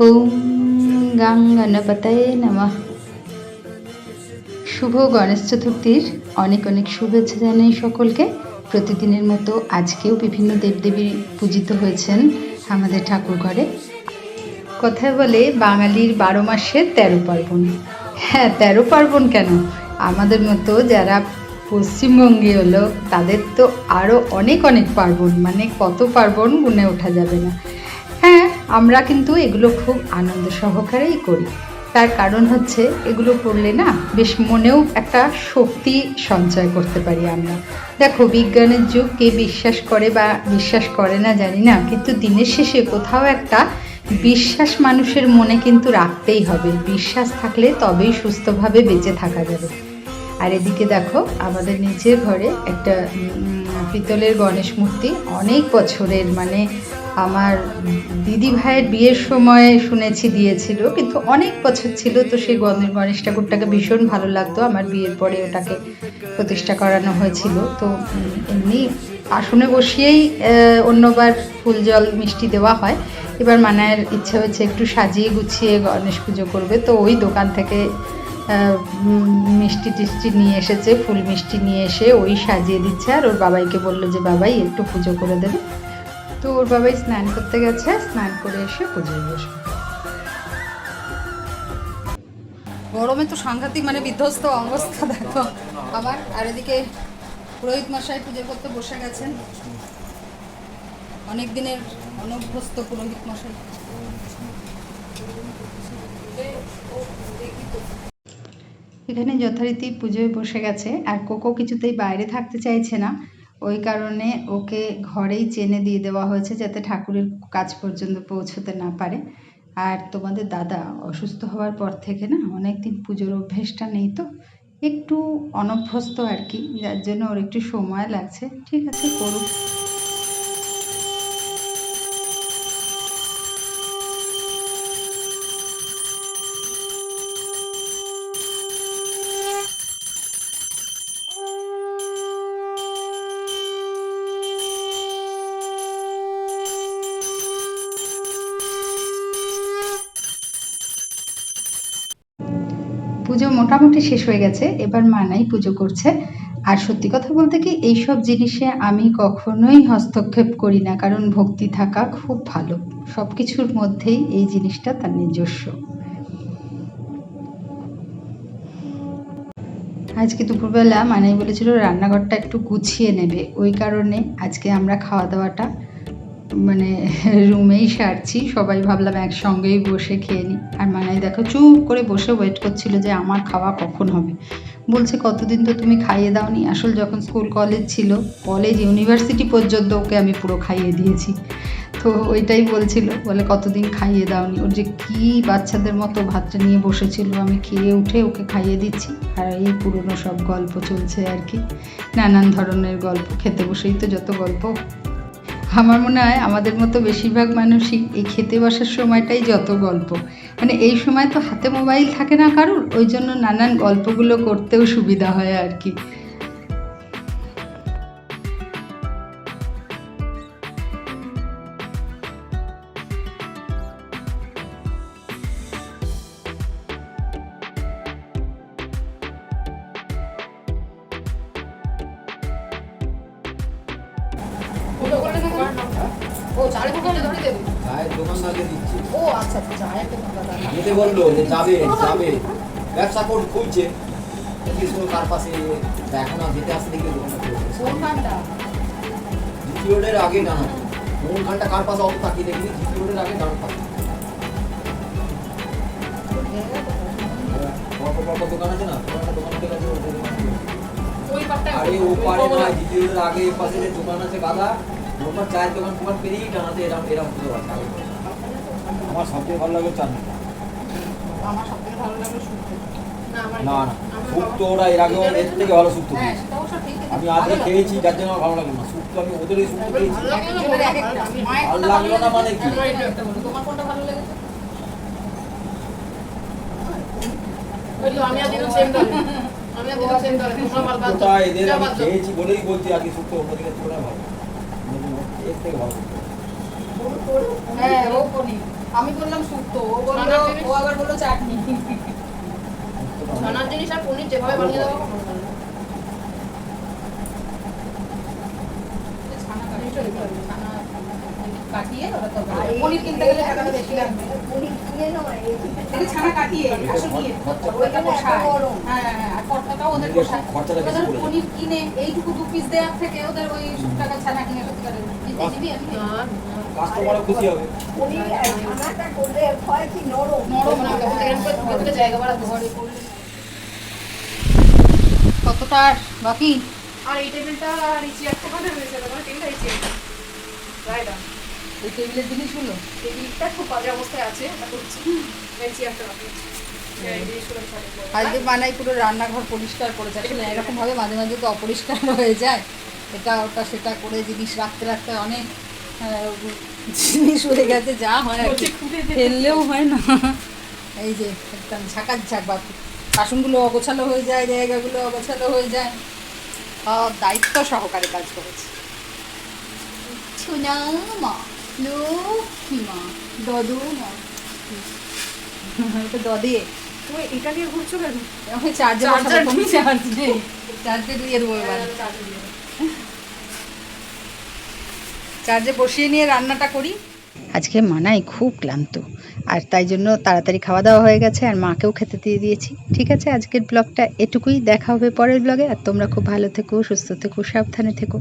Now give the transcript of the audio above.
ওম গাং গণপতয়ে নমঃ শুভ গণেশ চতুর্থীর অনেক অনেক শুভেচ্ছা জানাই সকলকে। প্রতিদিনের মতো আজকেও বিভিন্ন দেবদেবী পূজিত হয়েছেন আমাদের ঠাকুর ঘরে। কথায় বলে বাঙালির বারো মাসে তেরো পার্বণ। হ্যাঁ তেরো পার্বণ কেন? আমাদের মতো যারা পশ্চিমবঙ্গে হলো, তাদের তো আরও অনেক অনেক পার্বণ মানে কত পার্বণ গুনে ওঠা যাবে না। হ্যাঁ আমরা কিন্তু এগুলো খুব আনন্দ সহকারেই করি। তার কারণ হচ্ছে এগুলো করলে না বেশ মনেও একটা শক্তি সঞ্চয় করতে পারি আমরা। দেখো, বিজ্ঞানের যুগ, কে বিশ্বাস করে বা বিশ্বাস করে না জানি না, কিন্তু দিনের শেষে কোথাও একটা বিশ্বাস মানুষের মনে কিন্তু রাখতেই হবে। বিশ্বাস থাকলে তবেই সুস্থভাবে বেঁচে থাকা যাবে। আর এদিকে দেখো, আমাদের নিচের ঘরে একটা পিতলের গণেশ মূর্তি অনেক বছরের মানে আমার দিদি ভাইয়ের বিয়ের সময় শুনেছি দিয়েছিল, কিন্তু অনেক বছর ছিল তো সেই গণেশ গণেশ ঠাকুরটাকে ভীষণ ভালো লাগতো। আমার বিয়ের পরে ওটাকে প্রতিষ্ঠা করানো হয়েছিল। তো এমনি আসনে বসিয়েই অন্যবার ফুল জল মিষ্টি দেওয়া হয়। এবার মানায়ের ইচ্ছে হয়েছে একটু সাজিয়ে গুছিয়ে গণেশ পুজো করবে। তো ওই দোকান থেকে মিষ্টি টিষ্টি নিয়ে এসেছে, ফুল মিষ্টি নিয়ে এসে ওই সাজিয়ে দিচ্ছে। আর ওর বাবাইকে বলল যে, বাবাই, একটু পুজো করে দেবে। তো ওর বাবাই স্নান করতে গেছে, স্নান করে এসে পুজোয় বসবে। গরমে তো সাংঘাতিক মানে বিধ্বস্ত অবস্থা, দেখো। আমার আর এদিকে পুরোহিত মশাই পুজো করতে বসে গেছেন। অনেক দিনের অনভ্যস্ত পুরোহিত মশাই। এখানে যথারীতি পুজোয় বসে গেছে, আর কোকো কিছুতেই বাইরে থাকতে চাইছে না। ওই কারণে ওকে ঘরেই চেনে দিয়ে দেওয়া হয়েছে যাতে ঠাকুরের কাজ পর্যন্ত পৌঁছতে না পারে। আর তোমাদের দাদা অসুস্থ হওয়ার পর থেকে না অনেক দিন পুজোর অভ্যেসটা নেই তো। একটু অনভ্যস্ত আর কি, যার জন্য ওর একটু সময় লাগছে। ঠিক আছে, করুক। পুজো মোটামুটি শেষ হয়ে গেছে, এবার মানাই পুজো করছে। আর সত্যি কথা বলতে কি, এইসব জিনিসে আমি কখনোই হস্তক্ষেপ করি না, কারণ ভক্তি থাকা খুব ভালো। সব কিছুর মধ্যেই এই জিনিসটা তার নিজস্ব। আজকে দুপুরবেলা মানাই বলেছিল রান্নাঘরটা একটু গুছিয়ে নেবে, ওই কারণে আজকে আমরা খাওয়া দাওয়াটা মানে রুমেই সারছি। সবাই ভাবলাম একসঙ্গেই বসে খেয়ে নিই। আর মানে দেখো চুপ করে বসে ওয়েট করছিল যে আমার খাওয়া কখন হবে। বলছে, কতদিন তো তুমি খাইয়ে দাওনি? আসল যখন স্কুল কলেজ ছিল কলেজ ইউনিভার্সিটি পর্যন্ত ওকে আমি পুরো খাইয়ে দিয়েছি। তো ওইটাই বলছিল, বলে, কতদিন খাইয়ে দাওনি? ওর যে কী বাচ্চাদের মতো ভাতটা নিয়ে বসেছিল, আমি খেয়ে উঠে ওকে খাইয়ে দিচ্ছি। আর এই পুরনো সব গল্প চলছে আর কি। নানান ধরনের গল্প, খেতে বসেই তো যত গল্প। আমার মনে হয় আমাদের মতো বেশিরভাগ মানুষই এই খেতে বসার সময়টাই যত গল্প। মানে এই সময় তো হাতে মোবাইল থাকে না কারুর, ওই জন্য নানান গল্পগুলো করতেও সুবিধা হয় আর কি। দোকানে ধরে দেবে। চায়ের দোকানদারকে দিচ্ছি। ও আচ্ছা আচ্ছা চায়ের দোকানদার যেতে বলল যে যাবে যাবে। ব্যবসা কোড খুলছে। জিজ্ঞেস করো পাশে এখন আর যেতে আসতে দেখি দোকানটা খুলছে। কোন রোডের আগে ডানা কোন খানটা কার পাশে অত তাকিয়ে দেখিনি জিটি রোডের আগে ডান পাশে। পরপর পরপর দোকান আছে না? দোকান ওই পাটটা আরে ও পারে না জিটি রোডের আগে পাশে যে দোকান আছে গাদা ওপার চায়ের দোকান তোমার পেরিয়েই ডানাতে এরকম এরকম করে আছে আমার সবচেয়ে ভালো লাগে চার আমার সবথেকে ভালো শুনতে না আমার না শুক্তো ওরা এর আগেও এর থেকে ভালো শুক্তো হ্যাঁ আমি আজকে খেয়েছি যার জন্য আমার ভালো লাগল না। শুক্তো আমি ওদেরই শুক্তো খেয়েছি। ভালো লাগল না মানে কি? তোমার কোনটা ভালো লেগেছে? আমি সেম দলে। সেম দলে। তোমরা এদের আমি। খেয়েছি বলেই বলছি আর কি শুক্তো অন্য দিনের তুলনায় ভালো এর থেকে ভালো শুক্তো। হ্যাঁ ও পনির। আমি বললাম শুক্তো ও বলল ও আবার বলল চাটনি। ছানার জিনিস আর পনির যেভাবে বানিয়ে দেওয়া ছানা কাটিয়ে দিতে হবে, ছানা কাটিয়ে ওটা তরকারি হবে। পনির কিনতে গেলে টাকাটা বেশি লাগবে তাহলে ছানা কাটিয়ে আসল দিয়ে ওইটা কষায় হ্যাঁ হ্যাঁ হ্যাঁ, আর কর্তাটাও ওদের কষায় ওদের পনির কিনে এইটুকু দু পিস দেওয়ার থেকে ওদের ওই টাকা ছানা কিনে সত্যিকারের নরম? নরম না, জায়গা। কতটা আর বাকি? আর এই টেবিলটা আর এই চেয়ারটা বানানো হয়েছে না, টেবিলটা এই চেয়ারটা। Right এই টেবিলের জিনিসগুলো টেবিলটা খুব বাজে অবস্থায় আছে, এটা করছি। এই চেয়ারটা। আজকে বানাই পুরো রান্নাঘর পরিষ্কার করেছে। আসলে এরকম ভাবে মাঝে মাঝে তো অপরিষ্কার হয়ে যায়। এটা ওটা সেটা করে জিনিস রাখতে রাখতে অনেক জিনিস হয়ে গেছে যা হয় আর ফেললেও হয় না। এই যে একদম ঝাঁকার ঝাঁক বা বাসনগুলো অগোছালো হয়ে যায় জায়গাগুলো অগোছালো হয়ে যায়। সব দায়িত্ব সহকারে কাজ করেছে। মা লক্ষ্মী দদু মা। দদে। তুমি এটা নিয়ে ঘুরছো কেন? আমি চার্জে দিয়ে। চার্জ নেই। চার্জে দিয়ে দেবো এবার। চার্জে বসিয়ে নিয়ে রান্নাটা করি। আজকে মানাই খুব ক্লান্ত। আর তাই জন্য তাড়াতাড়ি খাওয়া দাওয়া হয়ে গেছে, আর মাকেও খেতে দিয়ে দিয়েছি। ঠিক আছে, আজকের ব্লগটা এটুকুই। দেখা হবে পরের ব্লগে। আর তোমরা খুব ভালো থেকো, সুস্থ থেকো, সাবধানে থেকো।